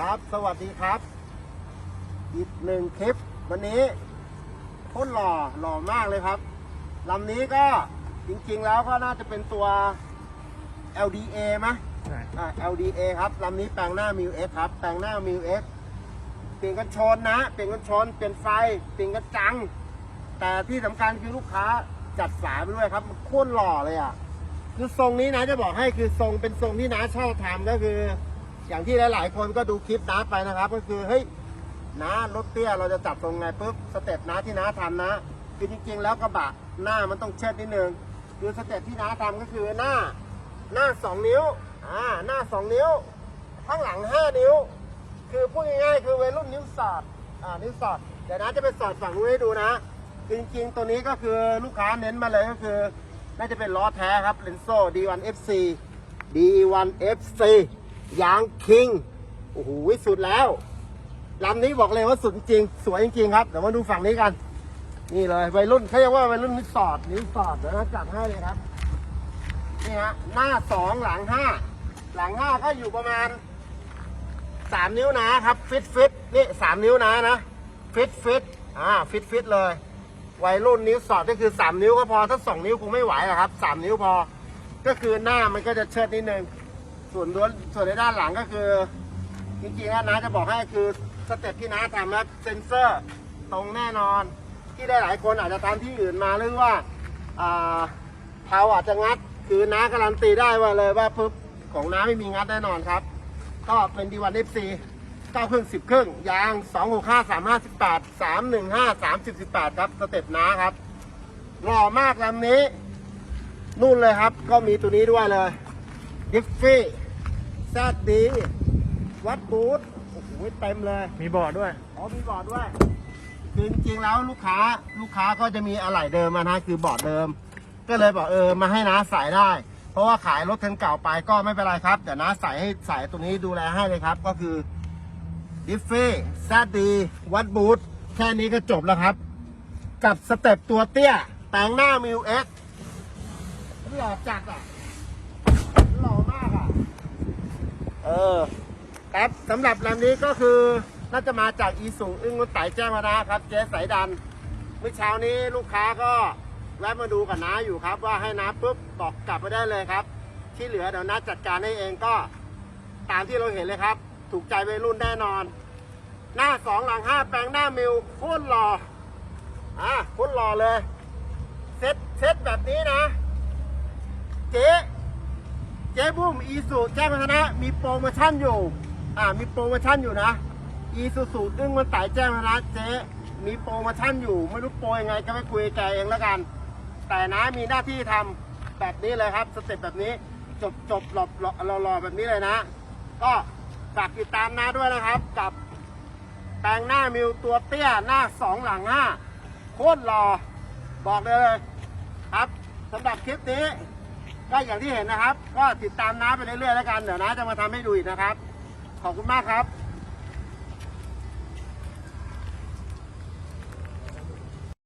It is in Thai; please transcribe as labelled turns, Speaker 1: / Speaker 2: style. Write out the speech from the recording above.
Speaker 1: ครับ สวัสดีครับ อีกหนึ่งคลิป วันนี้โคตรหล่อหล่อมากเลยครับลำนี้ก็จริงๆแล้วก็น่าจะเป็นตัว LDA ไหมอ่า LDA ครับลำนี้แปลงหน้า m ิว X ครับ แปลงหน้า m ิว X เปลี่ยนกันชนนะ เปลี่ยนกันชน เปลี่ยนไฟ เปลี่ยนกันจัง แต่ที่สำคัญคือลูกค้าจัดฝาไปด้วยครับมันโคตรหล่อเลยอะ คือทรงนี้นะจะบอกให้คือทรงเป็นทรงที่น้าชอบทำก็คือ อย่างที่หลาย ๆ คนก็ดูคลิปน้าไปนะครับ ก็คือเฮ้ยน้ารถเตี้ยเราจะจับทรงไงปุ๊บสเต็ปน้าที่น้าทำนะคือจริง ๆ แล้วกระบะหน้ามันต้องเชิดนิดนึงคือสเต็ปที่น้าทำก็คือหน้าหน้าสองนิ้วอ่าหน้าสองนิ้ว ข้างหลังห้านิ้ว คือพูดง่ายๆคือวัยรุ่นนิ้วสอดอ่านิ้วสอดเดี๋ยวนะจะไปสอดฝั่งนู้นให้ดูนะ จริง ๆ ตัวนี้ก็คือลูกค้าเน้นมาเลยก็คือน่าจะเป็นล้อแท้ครับเลนโซ่ D1 FC D1 FC ยางคิงโอ้โหสุดแล้วลำนี้บอกเลยว่าสุดจริง สวยจริงครับเดี๋ยวมาดูฝั่งนี้กัน นี่เลยวัยรุ่นเขาเรียกว่าวัยรุ่นนิสสอดนิสสอดนะจัดให้เลยครับนี่ฮะหน้าสองหลังห้าหลังห้าก็อยู่ประมาณสามนิ้วนะครับ ฟิตฟิตนี่สามนิ้วนะนะฟิตฟิตอ่าฟิตฟิตเลยวัยรุ่นนิ้วสอดก็คือสามนิ้วก็พอถ้าสองนิ้วคงไม่ไหวอกครับสามนิ้วพอ ก็คือหน้ามันก็จะเชิดนิดนึง ส่วนด้วนส่วนในด้านหลังก็คือ จริงๆแล้วนะจะบอกให้คือสเต็ปที่น้าทำแล้วเซนเซอร์ตรงแน่นอน ที่ได้หลายคนอาจจะทำที่อื่นมาหรือว่าอ่าเท้าอาจจะงัด คือน้าการันตีได้ว่าเลยว่าปุ๊บของน้าไม่มีงัดแน่นอนครับ ก็เป็นดีวันเอฟซีเก้าครึ่งสิบครึ่งยางสองหกห้าสามห้าสิบแปดสามหนึ่งห้าสามสิบสิบแปดครับสเต็ปน้าครับหล่อมากลำนี้ นู่นเลยครับ ก็มีตัวนี้ด้วยเลย ดิฟฟี่แซดดีวัดบูธโอ้โหเต็มเลย
Speaker 2: มีบอร์ดด้วย
Speaker 1: อ๋อมีบอร์ดด้วยคือจริงๆแล้วลูกค้าลูกค้าก็จะมีอะไหล่เดิมมานะคือบอร์ดเดิม ก็เลยบอกเออมาให้น้าใส่ได้ เพราะว่าขายรถคันเก่าไปก็ไม่เป็นไรครับเดี๋ยวน้าใส่ให้ใส่ตัวนี้ดูแลให้เลยครับ ก็คือดิฟฟี่แซดดีวัดบูธแค่นี้ก็จบแล้วครับ กับสเต็ปตัวเตี้ย แต่งหน้ามิวเอ็กหล่อจัดอะหล่อมากอะ เอ ครับสำหรับลำนี้ก็คือน่าจะมาจากอีสุอึ้งรถไต่แจ้งมานะครับเจ๊สายดัน เมื่อเช้านี้ลูกค้าก็แวะมาดูกับน้าอยู่ครับ ว่าให้น้าปุ๊บบอกกลับมาได้เลยครับ ที่เหลือเดี๋ยวน้าจัดการให้เองก็ตามที่เราเห็นเลยครับ ถูกใจวัยรุ่นแน่นอน หน้าสองหลังห้าแปลงหน้ามิวโคตรหล่ออะโคตรหล่อเลยเซ็ตเซ็ตแบบนี้นะ เจ๊ จ๊บุ้มอีสุแจ้งพัฒนะมีโปรโมชั่นอยู่ อ่า มีโปรโมชั่นอยู่นะอีสุสูอึ้งมันไต่แจ้งพัฒนะเจ๊มีโปรโมชั่นอยู่ ไม่รู้โปรยังไงก็ไปคุยกับแกเองแล้วกัน แต่นะมีหน้าที่ทำแบบนี้เลยครับ สเต็ปแบบนี้ จบจบหลบหลบรอรอแบบนี้เลยนะ ก็ฝากติดตามนะด้วยนะครับ กับแปลงหน้ามิวตัวเตี้ยหน้าสองหลังห้าโคตรหล่อบอกเลยเลยครับสำหรับคลิปนี้ ก็อย่างที่เห็นนะครับ ก็ติดตามน้าไปเรื่อยๆแล้วกันเดี๋ยวน้าจะมาทำให้ดูอีกนะครับ ขอบคุณมากครับ